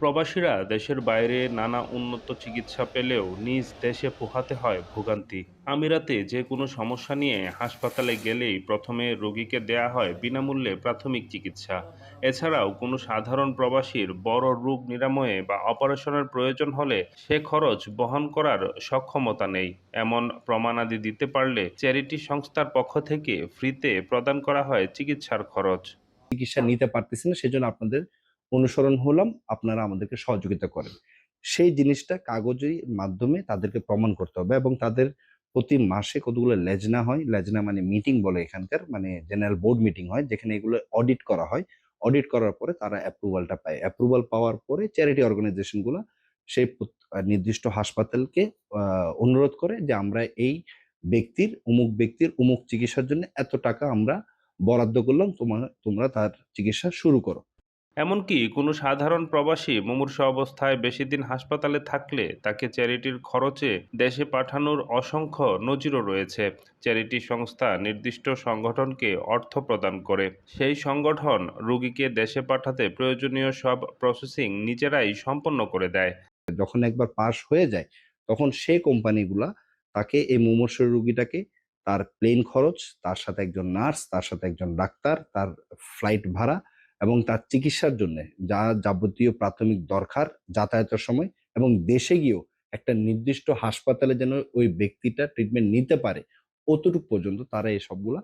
প্রবাসীরা দেশের বাইরে নানা উন্নত চিকিৎসা পেলেও নিজ দেশে পোহাতে হয় ভোগান্তি। আমিরাতে যে কোনো সমস্যা নিয়ে হাসপাতালে গেলেই প্রথমে রোগীকে দেয়া হয় বিনামূল্যে প্রাথমিক চিকিৎসা। এছাড়াও কোনো সাধারণ প্রবাসীর বড় রোগ নিরাময়ে বা অপারেশনের প্রয়োজন হলে সে খরচ বহন করার সক্ষমতা নেই। এমন প্রমাণাদি দিতে পারলে চ্যারিটি সংস্থার পক্ষ থেকে ফ্রিতে প্রদান করা হয় চিকিৎসার খরচ। চিকিৎসা নিতে পারতেছে না, সেজন্য আপনাদের অনুসরণ হলাম, আপনারা আমাদেরকে সহযোগিতা করেন। সেই জিনিসটা কাগজের মাধ্যমে তাদেরকে প্রমাণ করতে হবে এবং তাদের প্রতি মাসে কতগুলো লেজনা হয়, লেজনা মানে মিটিং বলে এখানকার মানে জেনারেল বোর্ড মিটিং হয়, যেখানে এগুলো অডিট করা হয়। অডিট করার পরে তারা অ্যাপ্রুভালটা পায়। অ্যাপ্রুভাল পাওয়ার পরে চ্যারিটি অর্গানাইজেশনগুলো সেই নির্দিষ্ট হাসপাতালকে অনুরোধ করে যে আমরা এই ব্যক্তির অমুক ব্যক্তির অমুক চিকিৎসার জন্য এত টাকা আমরা বরাদ্দ করলাম তোমার তোমরা তার চিকিৎসা শুরু করো। এমনকি কোনো সাধারণ প্রবাসী মুমূর্ষ অবস্থায় বেশি দিন হাসপাতালে থাকলে তাকে চ্যারিটির খরচে দেশে পাঠানোর অসংখ্য নজিরও রয়েছে। চ্যারিটি সংস্থা নির্দিষ্ট সংগঠনকে অর্থ প্রদান করে। সেই সংগঠন রোগীকে দেশে পাঠাতে প্রয়োজনীয় সব প্রসেসিং নিজেরাই সম্পন্ন করে দেয়। যখন একবার পাস হয়ে যায়, তখন সে কোম্পানিগুলা তাকে এই মুমূর্ষ রুগীটাকে তার প্লেন খরচ, তার সাথে একজন নার্স, তার সাথে একজন ডাক্তার, তার ফ্লাইট ভাড়া এবং তার চিকিৎসার জন্য যা যাবতীয় প্রাথমিক দরকার যাতায়াতের সময় এবং দেশে গিয়েও একটা নির্দিষ্ট হাসপাতালে যেন ওই ব্যক্তিটা ট্রিটমেন্ট নিতে পারে, অতটুকু পর্যন্ত তারা এই সবগুলা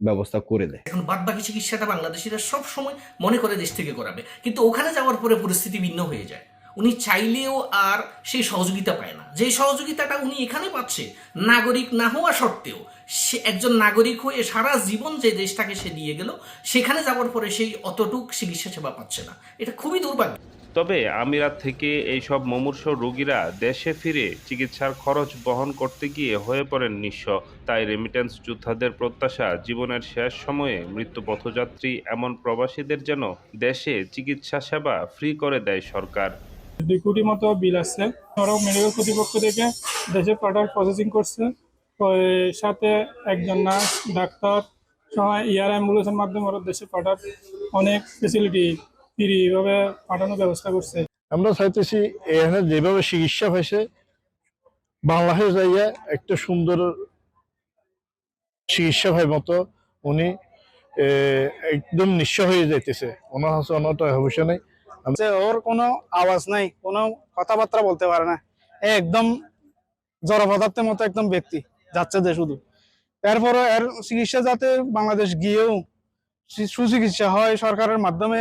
ব্যবস্থা করে দেয়। এখন বাদ বাকি চিকিৎসাটা বাংলাদেশিরা সব সময় মনে করে দেশ থেকে করাবে। কিন্তু ওখানে যাওয়ার পরে পরিস্থিতি ভিন্ন হয়ে যায়। উনি চাইলেও আর সেই সহযোগিতা পায় না। যে সহযোগিতাটা উনি এখানে পাচ্ছে, নাগরিক না হওয়া সত্ত্বেও, সে একজন নাগরিক হয়ে সারা জীবন যে দেশটাকে সে দিয়ে গেল, সেখানে যাওয়ার পরে সেই অতটুক চিকিৎসা সেবা পাচ্ছে না। এটা খুবই দুর্ভাগ্য। তবে আমিরাত থেকে এইসব মুমূর্ষ রোগীরা দেশে ফিরে চিকিৎসার খরচ বহন করতে গিয়ে হয়ে পড়েন নিঃস্ব। তাই রেমিটেন্স যোদ্ধাদের প্রত্যাশা জীবনের শেষ সময়ে মৃত্যু পথযাত্রী এমন প্রবাসীদের যেন দেশে চিকিৎসা সেবা ফ্রি করে দেয় সরকার। দুই কোটি মতো বিল আছে। ওরাও মেডিকেল কর্তৃপক্ষ থেকে দেশে পাঠার প্রসেসিং করছে। সাথে একজন নার্স, ডাক্তার সময় এয়ার অ্যাম্বুলেন্সের মাধ্যমে ওরা দেশে পাঠার অনেক ফেসিলিটি ফ্রি এভাবে পাঠানোর ব্যবস্থা করছে। আমরা চাইতেছি এখানে যেভাবে চিকিৎসা হয়েছে বাংলাদেশে যাইয়া একটা সুন্দর চিকিৎসা হয় মতো উনি একদম নিঃস্ব হয়ে যাইতেছে। ওনার হাতে অন্য টাকা নেই। ওর কোনো আওয়াজ নাই কোনো কথাবার্তা বলতে পারে না। একদম জড় পদার্থের মতো একদম ব্যক্তি যাচ্ছে যে শুধু। এরপরে এর চিকিৎসা যাতে বাংলাদেশ গিয়েও সুচিকিৎসা হয় সরকারের মাধ্যমে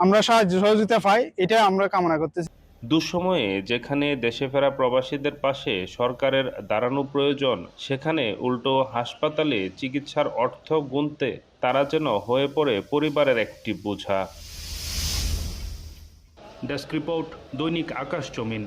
আমরা সাহায্য সহযোগিতা পাই এটা আমরা কামনা করতেছি। দুঃসময়ে যেখানে দেশে ফেরা প্রবাসীদের পাশে সরকারের দাঁড়ানো প্রয়োজন সেখানে উল্টো হাসপাতালে চিকিৎসার অর্থ গুনতে তারা যেন হয়ে পড়ে পরিবারের একটি বোঝা। ডেস্ক রিপোর্ট দৈনিক আকাশ জমিন